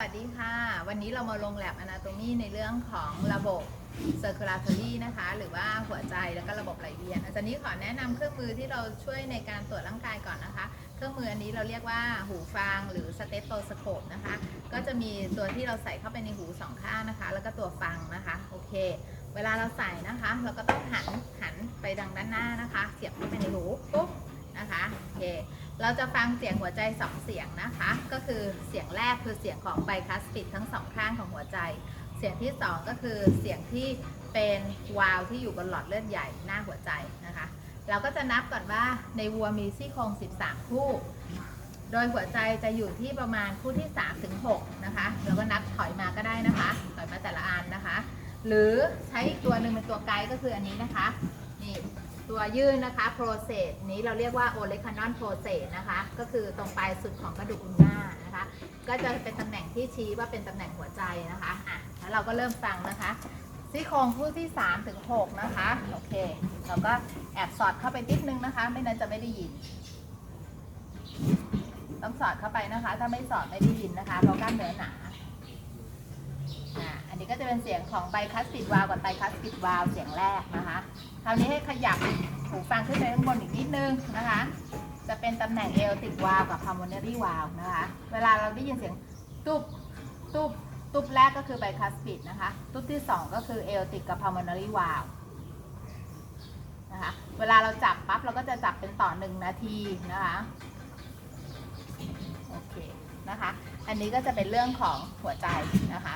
สวัสดีค่ะ วันนี้เรามาลงแลบอนาโตมีในเรื่องของระบบ circulatory นะคะ หรือว่าหัวใจแล้วก็ระบบไหลเวียน อาจารย์นี้ขอแนะนำเครื่องมือที่เราช่วยในการตรวจร่างกายก่อนนะคะ เครื่องมืออันนี้เราเรียกว่าหูฟังหรือสเตตโตสโคปนะคะ ก็จะมีตัวที่เราใส่เข้าไปในหูสองข้างนะคะ แล้วก็ตัวฟังนะคะ โอเค เวลาเราใส่นะคะ เราก็ต้องหันหันไปทางด้านหน้านะคะ เสียบเข้าไปในหูปุ๊บนะคะโอเค เราจะฟังเสียงหัวใจ2เสียงนะคะ ก็คือเสียงแรกคือเสียงของไบคัสปิดทั้งสองข้างของหัวใจ เสียงที่2ก็คือเสียงที่เป็นวาล์วที่อยู่บนหลอดเลือดใหญ่หน้าหัวใจนะคะ เราก็จะนับก่อนว่าในวัวมีซี่โครง 13 คู่ โดยหัวใจจะอยู่ที่ประมาณคู่ที่3ถึง6นะคะ เราก็นับถอยมาก็ได้นะคะ ถอยมาแต่ละอันนะคะ หรือใช้อีกตัวหนึ่งเป็นตัวไกด์ก็คืออันนี้นะคะ นี่ ตัวยื่นนะคะ process นี้เราเรียกว่า o l e c a n o n process นะคะ ก็คือตรงปลายสุดของกระดูกอุน่านะคะ ก็จะเป็นตำแหน่งที่ชี้ว่าเป็นตำแหน่งหัวใจนะคะอะแล้วเราก็เริ่มฟังนะคะซี่โครงคู่ที่3ถึง6นะคะ โอเค เราก็แอบสอดเข้าไปนิดนึงนะคะ ไม่นั้นจะไม่ได้ยิน ต้องสอดเข้าไปนะคะ ถ้าไม่สอดไม่ได้ยินนะคะ เพราะกล้ามเนื้อหนาอ่าอันนี้ก็จะเป็นเสียงของไบคัสปิดวาลกับไบคัสปิดวาลเสียงแรกนะคะ คราวนี้ให้ขยับหูฟังขึ้นไปข้างบนอีกนิดนึงนะคะ จะเป็นตำแหน่งเอลติกวาลกับพาร์โมน r รีวาลนะคะ เวลาเราได้ยินเสียงตุบตุบตุบแรกก็คือไบคัสปิดนะคะ ตุบที่สองก็คือเอลติกกับพาร์โมน r รีวาลนะคะ เวลาเราจับปั๊บเราก็จะจับเป็นต่อหนึ่งนาทีนะคะโอเคนะคะ อันนี้ก็จะเป็นเรื่องของหัวใจนะคะ